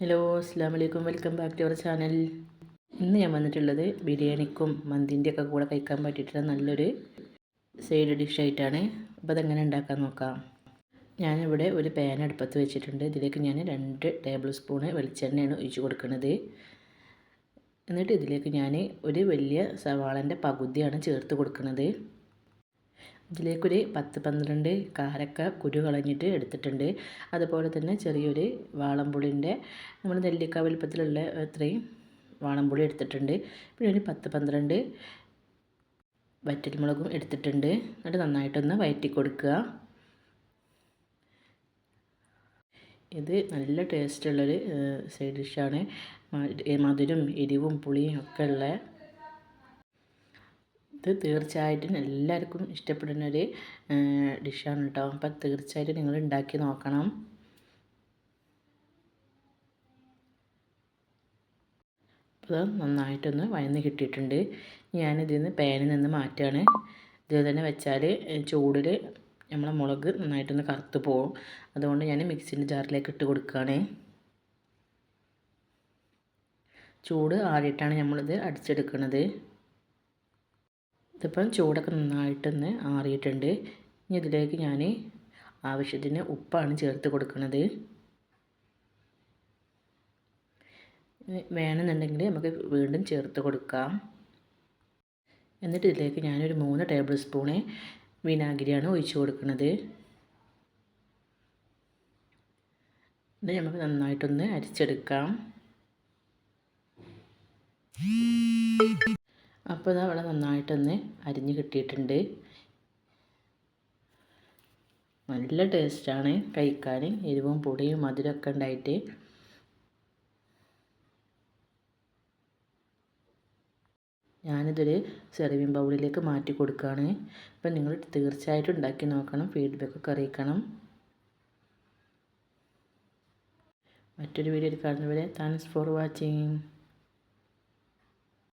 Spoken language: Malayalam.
ഹലോ അസ്സാം വലൈക്കും welcome back to our channel ഇന്ന് ഞാൻ വന്നിട്ടുള്ളത് ബിരിയാണിക്കും മന്തിന്റെ ഒക്കെ കൂടെ കഴിക്കാൻ പറ്റിയിട്ടുള്ള നല്ലൊരു സൈഡ് ഡിഷായിട്ടാണ് അപ്പോൾ അതെങ്ങനെ ഉണ്ടാക്കാൻ നോക്കാം. ഞാനിവിടെ ഒരു പാൻ അടുപ്പത്ത് വെച്ചിട്ടുണ്ട്. ഇതിലേക്ക് ഞാൻ രണ്ട് ടേബിൾ സ്പൂണ് വെളിച്ചെണ്ണയാണ് ഒഴിച്ച് കൊടുക്കുന്നത്. എന്നിട്ട് ഇതിലേക്ക് ഞാൻ ഒരു വലിയ സവാളന്റെ പകുതിയാണ് ചേർത്ത് കൊടുക്കുന്നത്. ഇതിലേക്കൊരു പത്ത് പന്ത്രണ്ട് കാരക്ക കുരു കളഞ്ഞിട്ട് എടുത്തിട്ടുണ്ട്. അതുപോലെ തന്നെ ചെറിയൊരു വാളംപുളിന്റെ നമ്മൾ നെല്ലിക്ക വലുപ്പത്തിലുള്ള അത്രയും വാളംപുളി എടുത്തിട്ടുണ്ട്. പിന്നെ ഒരു പത്ത് പന്ത്രണ്ട് വറ്റൽമുളകും എടുത്തിട്ടുണ്ട്. എന്നിട്ട് നന്നായിട്ടൊന്ന് വയറ്റി കൊടുക്കുക. ഇത് നല്ല ടേസ്റ്റുള്ളൊരു സൈഡ് ഡിഷാണ് മധുരം എരിവും പുളിയും ഒക്കെ ഉള്ള ഇത് തീർച്ചയായിട്ടും എല്ലാവർക്കും ഇഷ്ടപ്പെടുന്ന ഒരു ഡിഷാണ് കേട്ടോ അപ്പം തീർച്ചയായിട്ടും നിങ്ങൾ ഉണ്ടാക്കി നോക്കണം. അത് നന്നായിട്ടൊന്ന് വഴന്ന് കിട്ടിയിട്ടുണ്ട്. ഞാനിതിൽ നിന്ന് പാനിൽ നിന്ന് മാറ്റുകയാണ്. ഇതിൽ തന്നെ വെച്ചാൽ ചൂടിൽ നമ്മളെ മുളക് നന്നായിട്ടൊന്ന് കറുത്ത് പോകും അതുകൊണ്ട് ഞാൻ മിക്സിന്റെ ജാറിലേക്ക് ഇട്ട് കൊടുക്കുകയാണ്. ചൂട് ആറിയിട്ടാണ് നമ്മളിത് അടിച്ചെടുക്കുന്നത്. ഇതിപ്പം ചൂടൊക്കെ നന്നായിട്ടൊന്ന് ആറിയിട്ടുണ്ട്. ഇനി ഇതിലേക്ക് ഞാൻ ആവശ്യത്തിന് ഉപ്പാണ് ചേർത്ത് കൊടുക്കുന്നത് വേണമെന്നുണ്ടെങ്കിൽ നമുക്ക് വീണ്ടും ചേർത്ത് കൊടുക്കാം. എന്നിട്ട് ഇതിലേക്ക് ഞാനൊരു മൂന്ന് ടേബിൾ സ്പൂണ് വിനാഗിരിയാണ് ഒഴിച്ചു കൊടുക്കുന്നത് ഇത് നമുക്ക് നന്നായിട്ടൊന്ന് അരിച്ചെടുക്കാം. അപ്പോൾ ഇത് അവിടെ നന്നായിട്ടൊന്ന് അരിഞ്ഞ് കിട്ടിയിട്ടുണ്ട്. നല്ല ടേസ്റ്റാണ് കഴിക്കാൻ എരിവും പൊടിയും മധുരമൊക്കെ ഉണ്ടായിട്ട്. ഞാനിതൊരു സെർവിങ് ബൗളിലേക്ക് മാറ്റി കൊടുക്കുകയാണ് അപ്പം നിങ്ങൾ തീർച്ചയായിട്ടും ഉണ്ടാക്കി നോക്കണം. ഫീഡ്ബാക്കൊക്കെ അറിയിക്കണം. മറ്റൊരു വീഡിയോയിൽ കാണുന്നവരെ താങ്ക്സ് ഫോർ വാച്ചിങ്